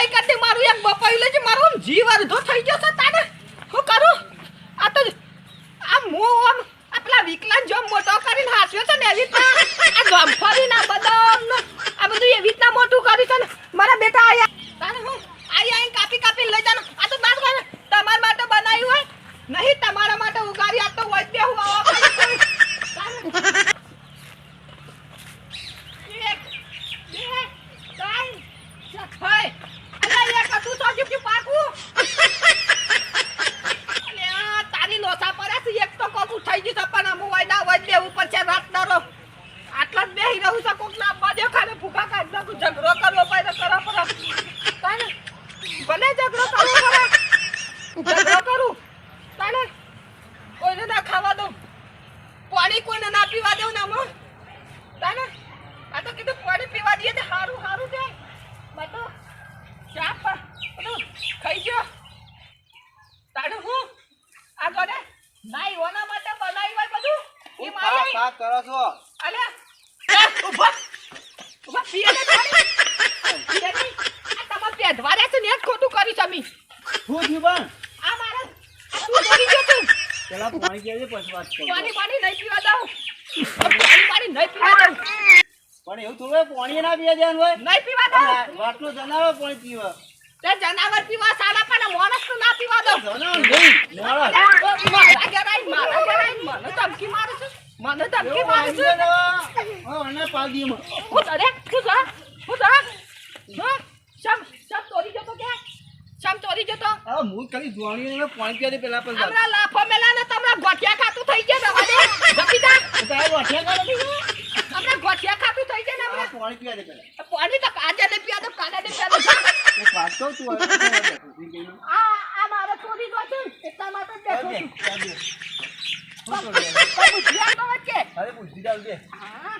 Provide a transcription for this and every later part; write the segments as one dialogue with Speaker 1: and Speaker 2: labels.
Speaker 1: બપાઈ કરતી મારું એક બપાઈ લેજે, મારું આમ જીવ અડધો થઈ ગયો છે તાને. હું કરું? આ તો આમ હું આમ આપલા પેલા વિકલાંગ જોમ મોટો કરીને હાસ્યો છે ને એવી રીતના, આ ગમફળી ના બદામ આ બધું એવી રીતના મોટું કરી છે ને. મારા બેટા આયા. તાને હું આઈ આઈ કાપી કાપી લઈ જાનો આ તો બાદ તમારા માટે બનાવ્યું હોય. નહીં, તમારા માટે ઉગાડી આ તો વૈદ્ય હું આવા ખાલી કરું. તાને એક, બે, ત્રણ, ચાર. હોય. અલા, એક હતું તો હજી પાકું. અલે, આ તારી લોસા પડ્યા છે. એક તો કોક ઉઠાઈ ગયું છે, પણ અમુક હોય ના હોય બેવું પડશે રાત દાડો. આટલા જ બેહી રહું છે, કોક ના બાજુ ખાને ભૂખા કાઢી નાખું. ઝઘડો કરવો પડે તો કરો પડે. તાને, ભલે ઝઘડો કરવો પડે. કરું. તાને, કોઈને ના ખાવા દઉં. પાણી કોઈને ના પીવા દઉં ને આમાં. તાને આ તો કીધું પાણી પીવા દઈએ તો સારું હારું છે. મેં તો ચા પણ ખાઈ ગયો. તારે હું આ જોડે નાઈ ઓના માટે બનાવી હોય બધું? એ મારે
Speaker 2: કરો છો.
Speaker 1: અલે ઊભા ઊભા પીએ ને પાણી. પીએ નહીં. આ તમારે પેઢવા રહ્યા છે ને ખોટું કર્યું તમે હું
Speaker 2: શું થયું પણ
Speaker 1: આ મારે આ તું દોડી ગયો તું
Speaker 2: પેલા પાણી છે પછી વાત કરો?
Speaker 1: પાણી પાણી નહીં પીવા દઉં. પાણી પાણી નહીં પીવા દઉં.
Speaker 2: પણ એવું થોડું પાણી ના પીએ જાય હોય?
Speaker 1: નહીં પીવા દઉં.
Speaker 2: વાટનો જનાવર પાણી પીવે.
Speaker 1: તે જનાવર પીવા સારા પણ માણસ તો ના પીવા દો
Speaker 2: જનાવર નહીં માણસ.
Speaker 1: મારા ઘેર મારા ઘેર મને ધમકી મારે છે. મને ધમકી મારે છે.
Speaker 2: હા, અને
Speaker 1: હું તને હું તને હું તને હા શમ ચોરી જતો કે શમ ચોરી જતો
Speaker 2: હા, હું ખાલી જોણીને પાણી પીએ પેલા પણ
Speaker 1: હમણાં લાફો મેલા ને તમને ગોઠિયા ખાતું થઈ જા
Speaker 2: છે?
Speaker 1: હમણાં ગોઠિયા ખાતું થઈ ને
Speaker 2: હા,
Speaker 1: હમણાં
Speaker 2: પાણી પીએ પેલા.
Speaker 1: પાણી તો કાજે ને પીવા ને પીવા
Speaker 2: તું? તું.
Speaker 1: આ આ મારો ચોરી છે એટલા માટે બેઠો છું તો વચ્ચે.
Speaker 2: અરે પૂછતી ચાલ બે.
Speaker 1: હા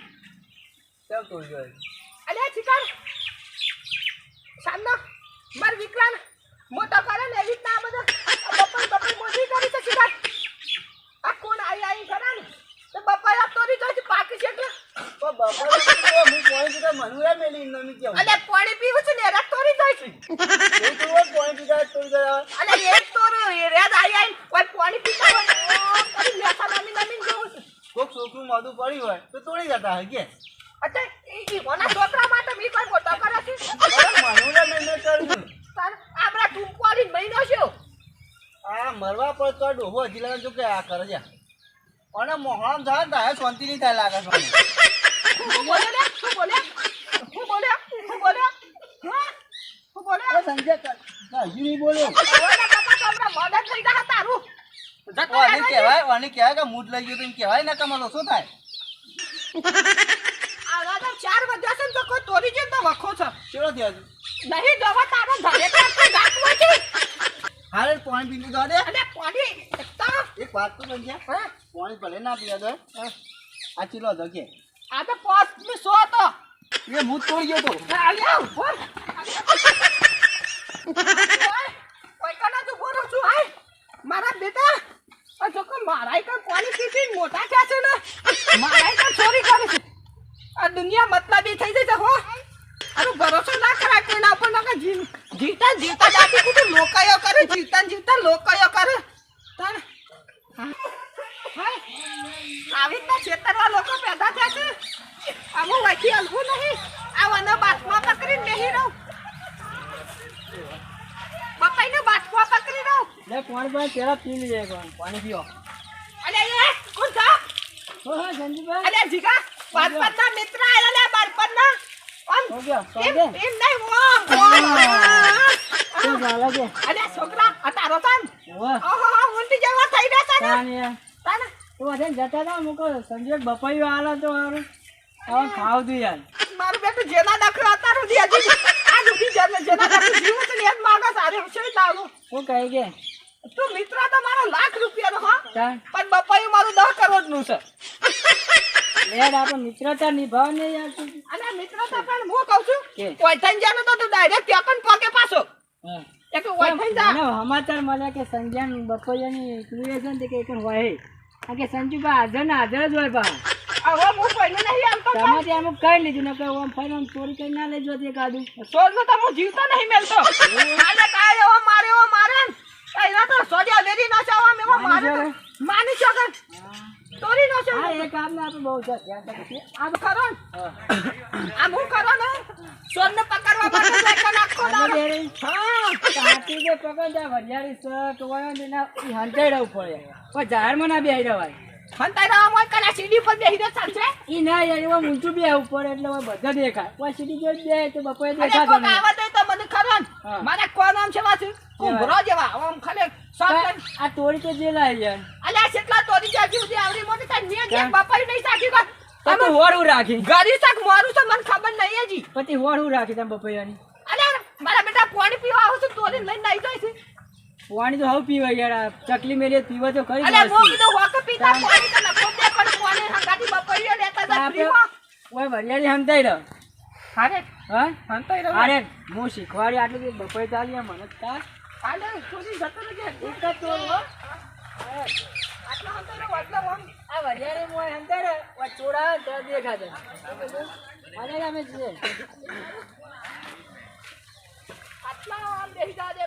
Speaker 2: ચાલ તોડી જાય.
Speaker 1: અલે ચિકન સાંનો માર વિકરાન મોટો કરે ને એવી રીતના બધા બપોર બપોર કરી છે આ કોણ કરે ને? તો બપોર આ તોરી જોઈ પાકી છે
Speaker 2: તો બપોરે તો હું પીતા મનુરા મેલી નમી કેવું.
Speaker 1: અલે પાણી પીવું છે ને એરા તોરી જોઈ છે.
Speaker 2: એવું તો હોય, પાણી પીતા તોડી જાય.
Speaker 1: અલે એ તોર રેદ આઈ આઈ કોઈ પાણી પીતા હોય કરી લેખા નમી નમી જોઉં છે.
Speaker 2: કોક છોકરું મોઢું હોય તો તોડી જતા હોય કે.
Speaker 1: અચ્છા એ ઈ છોકરા માટે મી કોઈ મોટો કરે છે?
Speaker 2: મનુરા મેલી કર્યું.
Speaker 1: ટૂંકવાળી મહિનો છે
Speaker 2: આ મરવા પર તો ડોહો હજી લગન જો કે આ કરે છે? અને મોહરામ થાય ને તારે શાંતિ નહીં થાય લાગે છે સંજય હજી નહીં બોલ્યો.
Speaker 1: મદદ થઈ ગયા તારું
Speaker 2: ઓને કહેવાય કહેવાય કે મૂડ લઈ ગયો તો કહેવાય ને કમાલો શું થાય?
Speaker 1: ચાર વધ્યા છે તો કોઈ તોરી જેમ તો વખો છે.
Speaker 2: ચેડો થયો
Speaker 1: નહીં જવા તારો છે
Speaker 2: હારે પાણી પી લીધો દે
Speaker 1: અરે પાણી!
Speaker 2: એક વાત તો સંજય
Speaker 1: હા.
Speaker 2: પાણી ભલે ના પીવા દે. આ ચીલો હતો કે?
Speaker 1: આ તો પોસ્ટ મે સો તો
Speaker 2: એ મૂડ તોડી ગયો તો.
Speaker 1: આલ્યા ઉપર કોઈ કના તું બોલો છું હાય. મારા બેટા આ જો કે મારાય કઈ પાણી પીતી મોટા થયા છે ને. મારાય કઈ ચોરી કરે છે. આ દુનિયા મતલબી થઈ જશે હો. અરે ભરોસો ના કરાય કોઈના ઉપર ના જીવ જીવતા જીવતા દાદી કીધું લોકાયો કરે જીવતા જીવતા લોકાયો કરે. તાર આવી રીતના છેતરવા લોકો પેદા થયા છે. આવું વાંચી હલવું નહીં. આવાના બાથમાં પકડીને નહીં રહું. બપાઈને બાથમાં પકડી રહું.
Speaker 2: લે પાણી પણ પેલા પી લઈએ પાણી પીઓ
Speaker 1: અલે એ કોણ થા
Speaker 2: હો હા સંજીભાઈ?
Speaker 1: અલે જીગા બાળપણના મિત્ર આયા લે
Speaker 2: હો ગયા
Speaker 1: એમ એમ નહીં વો
Speaker 2: શું ચાલે
Speaker 1: છોકરા આ તારો તાન ઓહો ઊંટી જેવા થઈ ગયા છે
Speaker 2: તાને
Speaker 1: તાન.
Speaker 2: તો જતા મુકો. આલો તો હવે ખાવ તું યાર
Speaker 1: મારું બેટું જેના દખલો અતારું દી હજી. આ સુધી જેના જેના દખલો જીવું માગા સારે લાવું
Speaker 2: શું કહી કે?
Speaker 1: તું મિત્ર તો મારો લાખ રૂપિયાનો હા. પણ બપાયું મારું દસ કરોડનું છે.
Speaker 2: લેડ આપણે મિત્રતા નિભાવ ને યાર
Speaker 1: અને મિત્ર પણ હું કહું છું
Speaker 2: કે?
Speaker 1: ઓયથન જાનો તો તું ડાયરેક્ટ પણ પગે પાછો. એક ઓયથન જા
Speaker 2: સમાચાર મળ્યા કે સંજ્ઞાન બપોરિયાની ક્રિએશન તે કે હોય આ કે સંજુભાઈ હાજર ને હાજર જ હોય બા
Speaker 1: હવે હું કોઈને નહીં આલતો કાંઈ.
Speaker 3: તમારે અમુક કઈ લીધું? ને કોઈ ઓમ ફાઈન ચોરી કરી ના લેજો તે કાઢું
Speaker 1: સોરનો તો હું જીવતો નહીં મેલતો. કાંઈ એવો મારે એવો મારે કઈ ના તો સોડિયા વેરી ના આમ એવો મારે માની છો તોડી નો છે
Speaker 3: હા એ કામ ના આપણે બહુ છે ધ્યાન રાખીએ.
Speaker 1: આમ કરો આ હું. કરો ને? સોરને પકડવા માટે નાખો
Speaker 3: આને
Speaker 1: દાડો. હા
Speaker 3: કાટી હાથી જે પકડ જાય વરિયાળી સ વાળા ને ના ઈ હંતાઈ રહ્યો પડે પણ માં ના બેહી રહેવાય.
Speaker 1: હંતાઈ રહ્યા હોય કલા સીડી પર બેહી દે ચાલશે?
Speaker 3: ઈ ના યાર એવા ઊંચું બેહવું પડે એટલે હવે બધા દેખાય. કોઈ સીડી જો બે તો બપોરે દેખાતો નહીં.
Speaker 1: આવે તો મને ખરો મારા કોણ નામ છે વાસુ ઉભરો જેવા. આમ ખાલી.
Speaker 3: આ તોડી તો જેલા યાર
Speaker 1: અલ્યા કેટલા તોડી જ્યાં સુધી આવડી મોટી થાય મેં જે બાપાઈ નહીં સાચી વાત
Speaker 3: તો હોડું રાખી.
Speaker 1: ગરી તક મારું છે મને ખબર નહીં હજી.
Speaker 3: પછી હોડું રાખી તમે બપૈયાની.
Speaker 1: અલ્યા મારા બેટા પાણી પીવા આવું છું તોડી લઈને નાઈ જાય છે.
Speaker 3: પાણી તો હવે પીવા યાર ચકલી મેરી પીવા તો ખરી
Speaker 1: અલ્યા મો હોક પીતા પાણી તો નખો દે પણ પાણી હંગાતી બાપાઈ લેતા જા
Speaker 3: આપણે ઓય વરિયાળી હંતાઈ રહ્યો
Speaker 1: હારે
Speaker 3: હા?
Speaker 1: હંતાઈ રહ્યો
Speaker 3: અરે હું શીખવાડી આટલું બપોરે ચાલી મને તો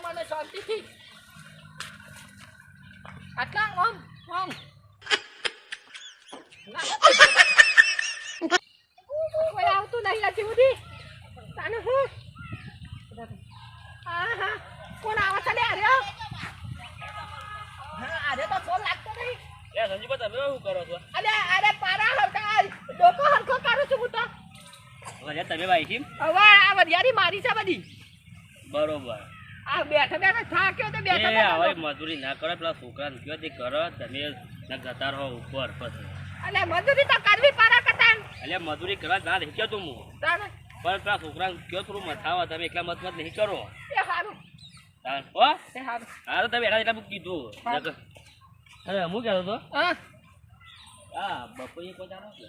Speaker 1: મને શાંતિથી. આટલા આમ. ના. કોઈ આવતું નહીં હજી સુધી. તાને હું? હા હા. કોણ આવે છે લે અરે હા. તો ફોન લાગતો નહીં.
Speaker 2: એ સંજીવ તમે શું કરો છો?
Speaker 1: અરે અરે પારા હરકા ડોકો હરકો કાઢું છું હું તો.
Speaker 2: હવે તમે ભાઈ કેમ
Speaker 1: હવે આ વરિયાળી મારી છે બધી.
Speaker 2: બરોબર.
Speaker 1: આ બેઠા બેઠા થાક્યો તો
Speaker 2: એ
Speaker 1: બેઠા
Speaker 2: હવે મજૂરી ના કરો પેલા છોકરાને કયો તે કરો તમે જતા રહો ઉપર પછી.
Speaker 1: અલે મજૂરી તો કરવી પારા કટાણ.
Speaker 2: એટલે મજૂરી કરવા ના હું.
Speaker 1: તાને
Speaker 2: પણ પેલા છોકરાને કયો થોડું મથાવા તમે એકલા મત મત નહીં કરો.
Speaker 1: એ
Speaker 2: તાન, હો હા? તો એના એટલા કીધું હવે હું. કહેતો હતો?
Speaker 1: હા.
Speaker 2: હા બપોરે કોઈ છે?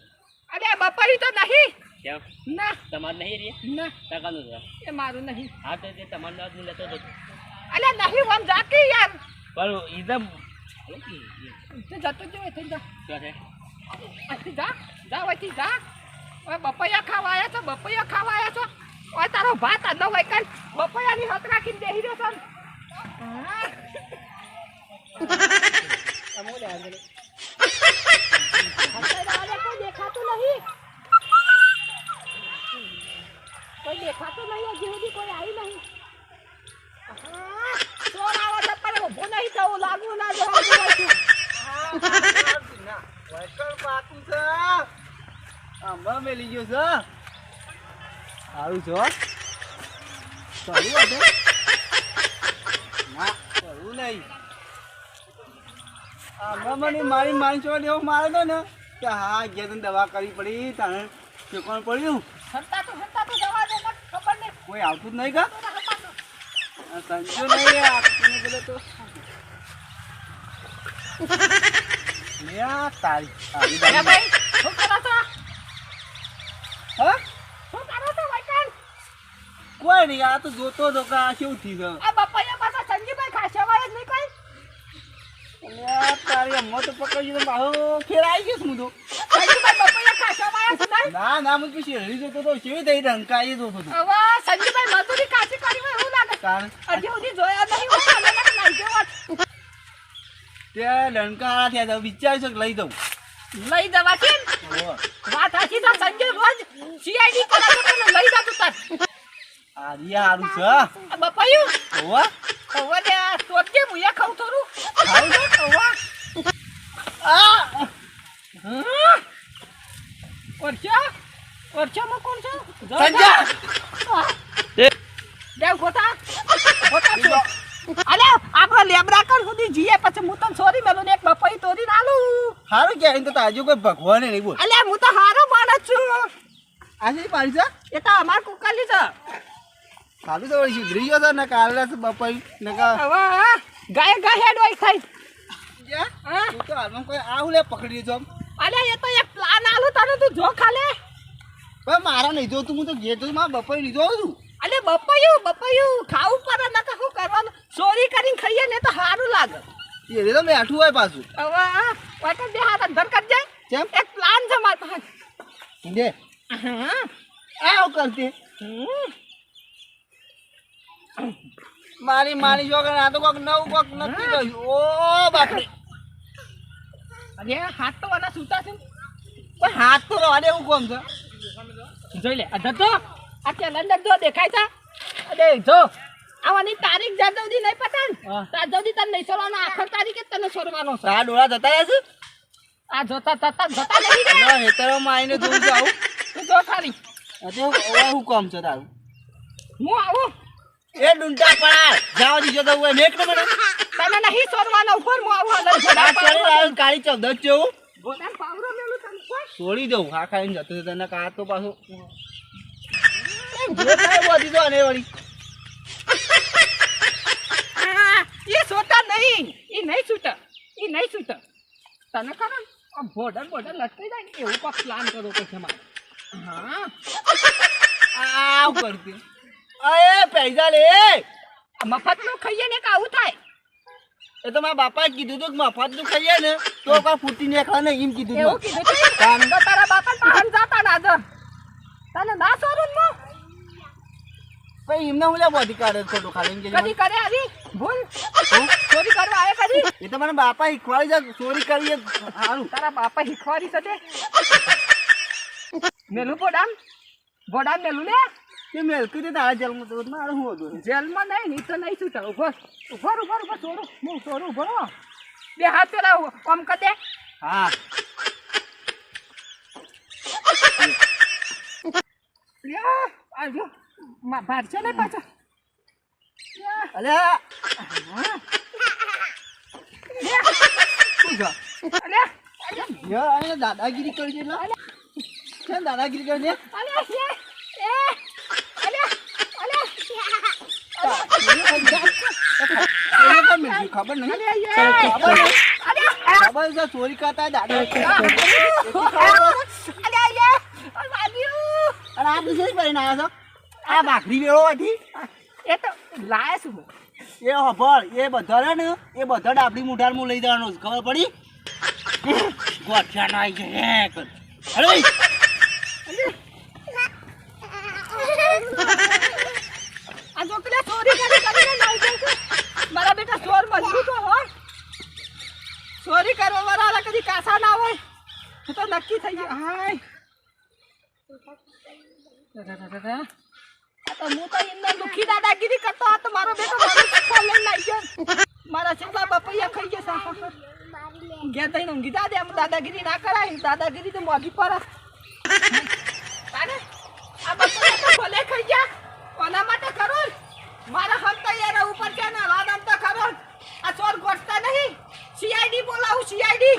Speaker 1: અરે બપોરી તો નહીં.
Speaker 2: કેમ?
Speaker 1: ના.
Speaker 2: તમારે નહીં રે?
Speaker 1: ના.
Speaker 2: ટકાનું છે?
Speaker 1: એ મારું નહીં.
Speaker 2: હા તો તે તમારે ના હું લેતો હતો.
Speaker 1: અલે નહીં આમ જાતી યાર.
Speaker 2: પણ એકદમ
Speaker 1: તે જતો જ થઈ જા.
Speaker 2: શું છે?
Speaker 1: જા. જા અહીંથી જા. ઓય બપૈયા ખાવા આવ્યા છો બપૈયા ખાવા આવ્યા છો. તારો ભાત આદો હોય કાલ બપૈયાની હત રાખીને બેહી રહ્યો છો ને. હા.
Speaker 3: અમોલે આગળ
Speaker 1: અત્યારે આને કોઈ દેખાતું નહીં કોઈ દેખાતું નહીં હજી સુધી કોઈ આવ્યું નહીં ચોર આવે છે પણ ઊભો છો
Speaker 2: સારું હતું ના સારું નહીં. આમાં મને મારી મારી ચોટ એવો મારે તો ને. કે હા ગયા તને દવા કરવી પડી તને શેકવાનું પડ્યું. કોઈ આવતું જ નહીં કા સંજો નહીં આપને બોલે તો. મેં આ તારી તારી
Speaker 1: ભાઈ, શું કરો છો?
Speaker 2: હા? કોઈ નહીં આ તો જોતો હતો કે આ કેવું થઈ છે?
Speaker 1: આ બપૈયા પાછા સંજીભાઈ ખાશે વાય જ નહીં કઈ?
Speaker 2: તારી અમ્મા તો પકડી તો મારો ખેર આવી ગયો હું તો ના ના હું પછી શેરડી જોતો તો કેવી થઈ રંકાઈ જોતો? તો.
Speaker 1: હવે સંજીભાઈ મજૂરી કાચી કરી હોય એવું લાગે
Speaker 2: કારણ
Speaker 1: હજી સુધી જોયા નહીં હોય મને લાગે નહીં જોવા
Speaker 2: લંકા થયા હતા કે લઈ દઉં.
Speaker 1: લઈ વાત સાચી તો સંજય રોજ CID કરે લઈ જતું તાર.
Speaker 2: આ રિયા હારું છે
Speaker 1: બપૈયું.
Speaker 2: હવે.
Speaker 1: લે આ સોચજે હું એ ખાઉં થોડું?
Speaker 2: ખાવું છે?
Speaker 1: હવે.
Speaker 2: આ!
Speaker 1: ઓરછા? ઓરછામાં કોણ છે?
Speaker 2: સંજા!
Speaker 1: દેવ ગોતા. ગોતા છો. અલે આપણો લેબરા કર સુધી જીએ પછી હું તને સોરી મેલું ને એક બપઈ તોડી નાલું
Speaker 2: હારું કે તો તાજુ કોઈ ભગવાને નહીં બોલ.
Speaker 1: અલે હું તો હારો માણસ છું.
Speaker 2: આ શી પાડી છે?
Speaker 1: એ તો અમાર કુકાલી છે.
Speaker 2: સારું તો સુધરી ગયો ને કાલે બપોર ને
Speaker 1: ગાય ગાય હેડ હોય ખાઈ.
Speaker 2: તું તો હાલમાં કોઈ આવું લે પકડી જો
Speaker 1: અલે એ તો એક પ્લાન આલું તને તું જો ખાલે.
Speaker 2: પણ મારા નહીં જોતું હું તો ઘેરમાં બપોર નહીં જોઉં છું.
Speaker 1: અલે બપૈયું બપૈયું. ખાવું પડે ને શું કરવાનું? ચોરી કરીને ખાઈએ ને તો સારું લાગે.
Speaker 2: એ તો બેઠું હોય પાછું.
Speaker 1: હવે હા, વાટે બે હાથ અંદર કરજે.
Speaker 2: કેમ?
Speaker 1: એક પ્લાન છે મારા પાસે.
Speaker 2: દે
Speaker 1: હા
Speaker 2: આવ કરતી
Speaker 1: હમ.
Speaker 2: મારી માની જો આ તો કોક નવું કોક નક્કી કર્યું. ઓ બાપરે.
Speaker 1: અરે હાથ તો આના સૂતા છે
Speaker 2: પણ હાથ તો રવા એવું કોમ છે.
Speaker 1: જોઈ લે આ ધંધો આ કેલેન્ડર જો દેખાય છે? અરે જો. આવવાની તારીખ જાદવજી નહીં પતા ને?
Speaker 2: હા.
Speaker 1: ત્યાં સુધી તને નહીં છોડવાનો આખર તારીખે તને છોડવાનો છે.
Speaker 2: આ ડોળા જતા રહ્યા છે?
Speaker 1: આ જોતા જતા જતા નહીં
Speaker 2: હેતરોમાં આવીને જોઉં જાઉં.
Speaker 1: તું જો ખાલી.
Speaker 2: અરે હું કોમ છે તારું?
Speaker 1: હું આવું?
Speaker 2: એ ડુંટા પડા જાવ દીજો તો ઓય મેક મને.
Speaker 1: તને નહીં સોરવાનો ઉપર હું આવું અંદર
Speaker 2: આ આવ્યો કાળી ચૌદસ જેવું.
Speaker 1: ઘોડાને પાવરો મેલું તને કોઈ
Speaker 2: છોડી દઉં. હા ખાઈને જતો તને કા તો પાછો. થાય એ વધી વળી.
Speaker 1: એ સોતા નહીં. એ નહીં છૂટા એ નહીં છૂટા તને કરો ને, આ બોર્ડર બોર્ડર લટકી જાય ને એવું કોક પ્લાન કરવો પડશે મારે હા.
Speaker 2: આવ કરતી? અરે પૈસા લે.
Speaker 1: મફત મફતનું ખાઈએ ને કે આવું થાય?
Speaker 2: એ તો મારા બાપાએ કીધું હતું કે મફતનું ખાઈએ ને તો કા ફૂટી ને એમ કીધું
Speaker 1: એવું કીધું તો? તારા બાપા પાહન જાતા ના દર તને ના સોરું મો?
Speaker 2: પછી એમને હું લે અધિકાર ખોટું ખાલી
Speaker 1: કદી કરે આવી? ભૂલ? ચોરી કરવા આવે કદી?
Speaker 2: એ તો મારા બાપા શીખવાડી જાય ચોરી કરીએ સારું.
Speaker 1: તારા બાપા શીખવાડી શકે મેલું બોડામ? બોડામ મેલું ને
Speaker 2: કે મેલકી દે તારા જન્મ તો મારે શું હતું?
Speaker 1: જેલમાં નહીં નહીં તો નહીં છૂટા ઊભો ઊભો ઊભો ઊભો છોડું હું છોડું ઊભો. બે હાથ પેલા આમ કર દે.
Speaker 2: હા.
Speaker 1: લ્યા, આ જો મા- ભાગશે નહીં પાછો? હા.
Speaker 2: છે?
Speaker 1: અલ્યા,
Speaker 2: દાદાગીરી કરી છે એટલે કેમ દાદાગીરી કરી છે
Speaker 1: અલ્યા, એ, એ, અલ્યા, અલ્યા,
Speaker 2: એને કેમ મેલ્યું? ખબર નહીં. ખબર છે ચોરી કરતા દાદા.
Speaker 1: આ.
Speaker 2: અને આ દુસરી કરીને આવ્યા છો? આ ભાખરી વેળો હતી
Speaker 1: એ તો લાયા શું
Speaker 2: એ હભળ એ બધા રે ને એ બધા ડાબડી મુઠાર લઈ જવાનો ખબર પડી? ગોઠિયા નાય આવી છે હેક. અરે
Speaker 1: આ જો પેલા ચોરી કરી કરીને નાઈ જાય છે. મારા બેટા ચોર મજબૂત હોય ચોરી કરવા વાળા કદી કાસા ના હોય હું તો નક્કી થઈ ગયું હાય દાદા, આ તો હું તો એમને દુખી દાદાગીરી કરતો હતો મારો બેટો મારો ચપ્પલ લઈને આવી ગયો મારા છેલ્લા બપૈયા ખાઈ ગયા સાફા ઘેર થઈને ઊંઘી જા દે, આમ દાદાગીરી ના કરાય દાદાગીરી તો મોઘી પર ભલે ખાઈ ગયા. કોના માટે કરો? મારા હક તૈયાર ઉપર પડશે ને આમ તો ખરો. આ ચોર ગોઠતા નહીં. સીઆઈડી બોલાવું સીઆઈડી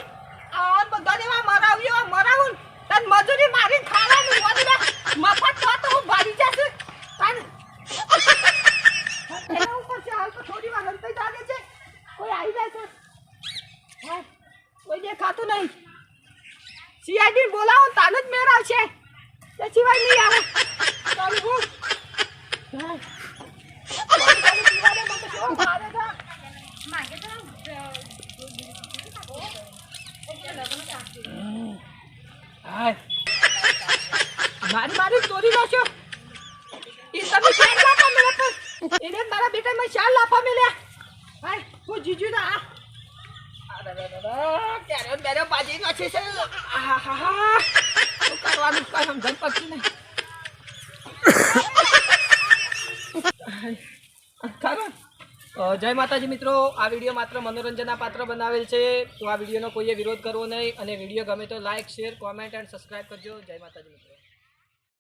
Speaker 1: આ બધા દેવા મરાવ્યો મરાવું તન મજૂરી મારી ખાવાનું બોલીને મફત તો હું ભારી જશે. તને એના છે, હાલ તો થોડી વાર અંતર જાગે છે. કોઈ આવી જાય છે? કોઈ દેખાતું નહીં. સીઆઈડી બોલાવો તાન જ મેળ આવશે તે સિવાય નહીં આવે. ચાલુ. ભારે મારી મારી ચોરી નાખ્યો એ તમે ચાર લાપા મેળ્યા એને મારા બેટા મેં ચાર લાપા મેળ્યા હું જીજુ ના આ ક્યારે બેરે બાજી નાખી છે કરવાનું કઈ સમજણ પડતી નહીં જય માતાજી મિત્રો આ વીડિયો માત્ર મનોરંજનના પાત્ર બનાવેલ છે તો આ વિડીયોનો કોઈએ વિરોધ કરવો નહીં અને વીડિયો ગમે તો like share comment and subscribe કરજો જય માતાજી મિત્રો